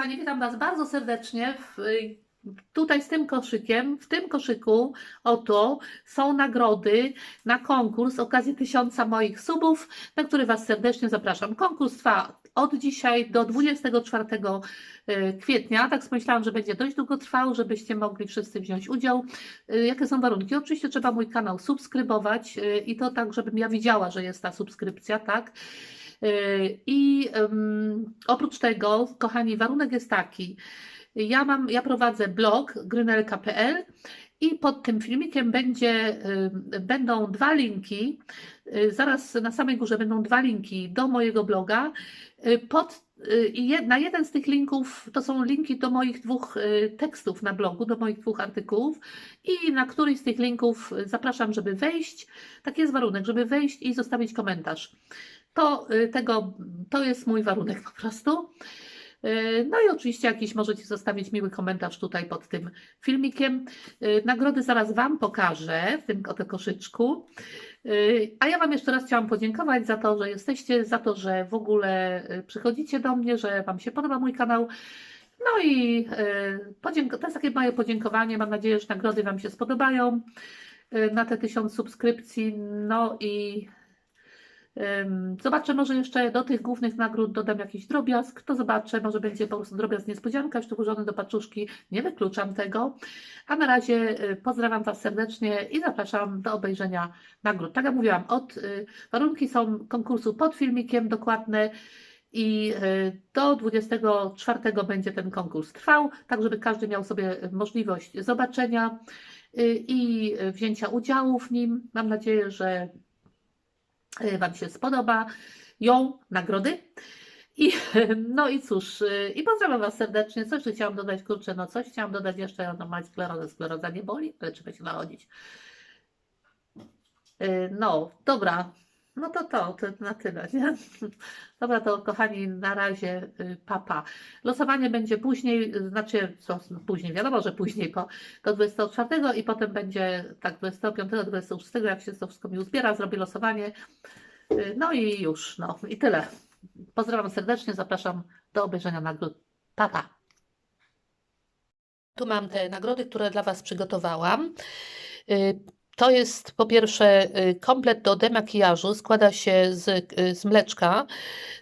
Kochani, witam Was bardzo serdecznie. W, tutaj z tym koszykiem, w tym koszyku, oto są nagrody na konkurs okazji tysiąca moich subów, na który Was serdecznie zapraszam. Konkurs trwa od dzisiaj do 24 e, kwietnia. Tak pomyślałam, że będzie dość długo trwał, żebyście mogli wszyscy wziąć udział. E, Jakie są warunki? Oczywiście trzeba mój kanał subskrybować e, i to tak, żebym ja widziała, że jest ta subskrypcja, tak? I oprócz tego, kochani, warunek jest taki. Ja mam, ja prowadzę blog grynelka.pl i pod tym filmikiem będzie, y, będą dwa linki. Y, zaraz na samej górze będą dwa linki do mojego bloga. Y, pod, i jed, na jeden z tych linków to są linki do moich dwóch tekstów na blogu, do moich dwóch artykułów i na któryś z tych linków zapraszam, żeby wejść. Taki jest warunek, żeby wejść i zostawić komentarz. To, tego, to jest mój warunek po prostu. No i oczywiście jakiś możecie zostawić miły komentarz tutaj pod tym filmikiem. Nagrody zaraz Wam pokażę w tym oto koszyczku. A ja Wam jeszcze raz chciałam podziękować za to, że jesteście, za to, że w ogóle przychodzicie do mnie, że Wam się podoba mój kanał. No i to jest takie moje podziękowanie. Mam nadzieję, że nagrody Wam się spodobają na te tysiąc subskrypcji. No i Zobaczę, może jeszcze do tych głównych nagród dodam jakiś drobiazg. To zobaczę, może będzie po prostu drobiazg niespodzianka, jeszcze włożony do paczuszki. Nie wykluczam tego. A na razie y, pozdrawiam Was serdecznie i zapraszam do obejrzenia nagród. Tak jak mówiłam, od, y, warunki są konkursu pod filmikiem dokładne. I y, do 24 będzie ten konkurs trwał, tak żeby każdy miał sobie możliwość zobaczenia i wzięcia udziału w nim. Mam nadzieję, że Wam się spodoba ją, nagrody. I, no i cóż, e, i pozdrawiam Was serdecznie. Coś chciałam dodać, kurczę, no coś chciałam dodać jeszcze, no mać sklerozę, skleroza nie boli, ale trzeba się nachodzić. E, no, dobra, no to to, to na tyle, nie? Dobra, to kochani, na razie papa. Losowanie będzie później, znaczy co, no później, wiadomo, że później po, do 24 i potem będzie tak 25, 26, jak się to wszystko mi uzbiera, zrobię losowanie. No i już, no i tyle. Pozdrawiam serdecznie, zapraszam do obejrzenia nagród. Papa. Tu mam te nagrody, które dla Was przygotowałam. To jest po pierwsze y, komplet do demakijażu, składa się z, y, z mleczka,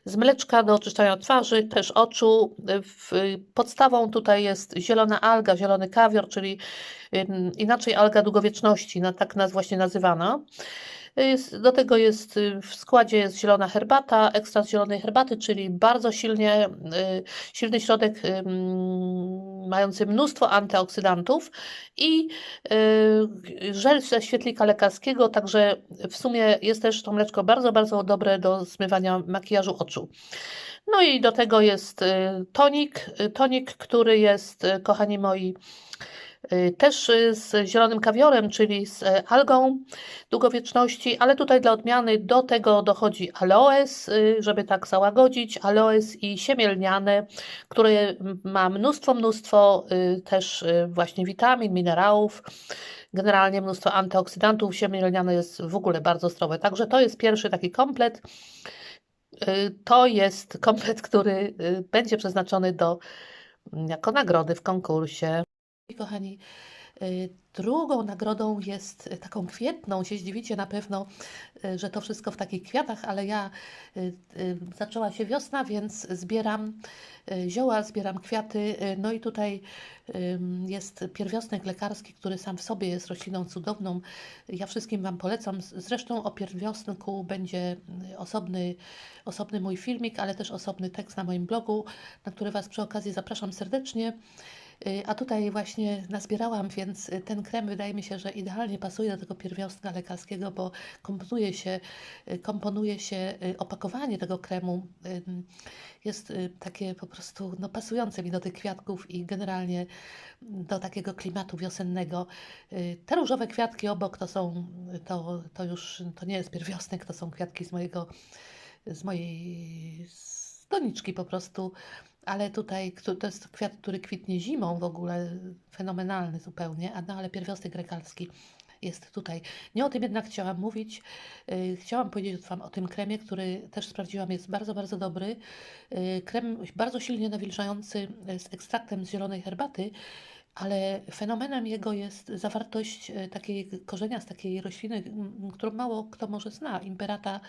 z mleczka do oczyszczania twarzy, też oczu. Podstawą tutaj jest zielona alga, zielony kawior, czyli inaczej alga długowieczności, tak nas właśnie nazywana. Do tego jest y, w składzie jest zielona herbata, ekstrakt zielonej herbaty, czyli bardzo silnie, y, silny środek mający mnóstwo antyoksydantów i y, żel ze świetlika lekarskiego, także w sumie jest też to mleczko bardzo, bardzo dobre do zmywania makijażu oczu. No i do tego jest tonik, tonik, który jest, kochani moi, też y, z zielonym kawiorem, czyli z e, algą długowieczności, ale tutaj dla odmiany do tego dochodzi aloes, y, żeby tak załagodzić, aloes i siemię lniane, które ma mnóstwo, mnóstwo też właśnie witamin, minerałów, generalnie mnóstwo antyoksydantów, siemię lniane jest w ogóle bardzo zdrowe. Także to jest pierwszy taki komplet. To jest komplet, który będzie przeznaczony do jako nagrody w konkursie. Kochani, y, drugą nagrodą jest y, taką kwietną. Się zdziwicie na pewno, y, że to wszystko w takich kwiatach, ale ja zaczęła się wiosna, więc zbieram zioła, zbieram kwiaty. No i tutaj jest pierwiosnek lekarski, który sam w sobie jest rośliną cudowną. Ja wszystkim Wam polecam. Zresztą o pierwiosnku będzie osobny, osobny mój filmik, ale też osobny tekst na moim blogu, na który Was przy okazji zapraszam serdecznie. Y, a tutaj właśnie nazbierałam, więc y, ten krem wydaje mi się, że idealnie pasuje do tego pierwiostka lekarskiego, bo komponuje się, y, komponuje się opakowanie tego kremu. Jest takie po prostu no, pasujące mi do tych kwiatków i generalnie do takiego klimatu wiosennego. Te różowe kwiatki obok to są, to, to już to nie jest pierwiosnek, to są kwiatki z mojego, z mojej doniczki po prostu ale tutaj to jest kwiat, który kwitnie zimą w ogóle, fenomenalny zupełnie, no, ale pierwiostek rekalski jest tutaj. Nie o tym jednak chciałam mówić. Y, Chciałam powiedzieć Wam o tym kremie, który też sprawdziłam, jest bardzo, bardzo dobry. Y, Krem bardzo silnie nawilżający y, z ekstraktem z zielonej herbaty, ale fenomenem jego jest zawartość takiej korzenia z takiej rośliny, którą mało kto może zna, imperata,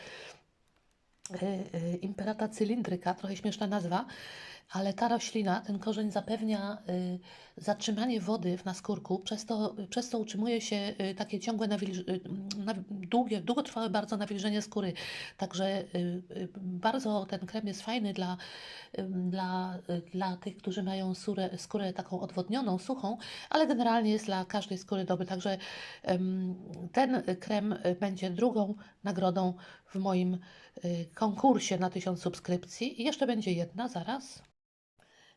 imperata cylindryka, trochę śmieszna nazwa, ale ta roślina, ten korzeń zapewnia y, zatrzymanie wody w naskórku, przez to, przez to utrzymuje się y, takie ciągłe, y, długie, długotrwałe bardzo nawilżenie skóry. Także y, y, bardzo ten krem jest fajny dla, y, dla, y, dla tych, którzy mają skórę, skórę taką odwodnioną, suchą, ale generalnie jest dla każdej skóry dobry. Także ten krem y, będzie drugą nagrodą w moim y, konkursie na 1000 subskrypcji. I jeszcze będzie jedna zaraz.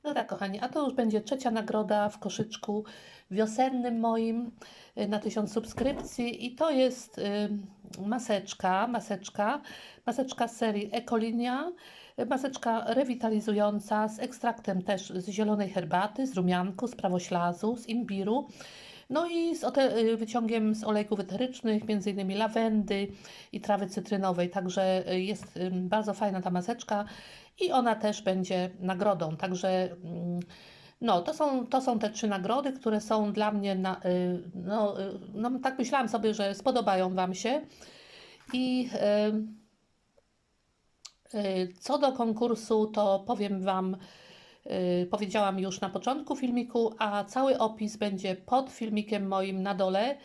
No tak, kochani, a to już będzie trzecia nagroda w koszyczku wiosennym moim y, na 1000 subskrypcji i to jest y, maseczka, maseczka, maseczka z serii Ekolinia, y, maseczka rewitalizująca z ekstraktem też z zielonej herbaty, z rumianku, z prawoślazu, z imbiru. No i z y, wyciągiem z olejków eterycznych, między innymi lawendy i trawy cytrynowej. Także y, jest bardzo fajna ta maseczka i ona też będzie nagrodą. Także mm, no, to są, to są te trzy nagrody, które są dla mnie, na, y, no, no tak myślałam sobie, że spodobają Wam się. I co do konkursu, to powiem Wam, powiedziałam już na początku filmiku, a cały opis będzie pod filmikiem moim na dole.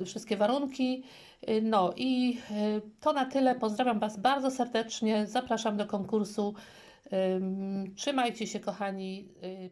y, Wszystkie warunki. Y, No i y, to na tyle. Pozdrawiam Was bardzo serdecznie. Zapraszam do konkursu. Ym, Trzymajcie się, kochani. Y.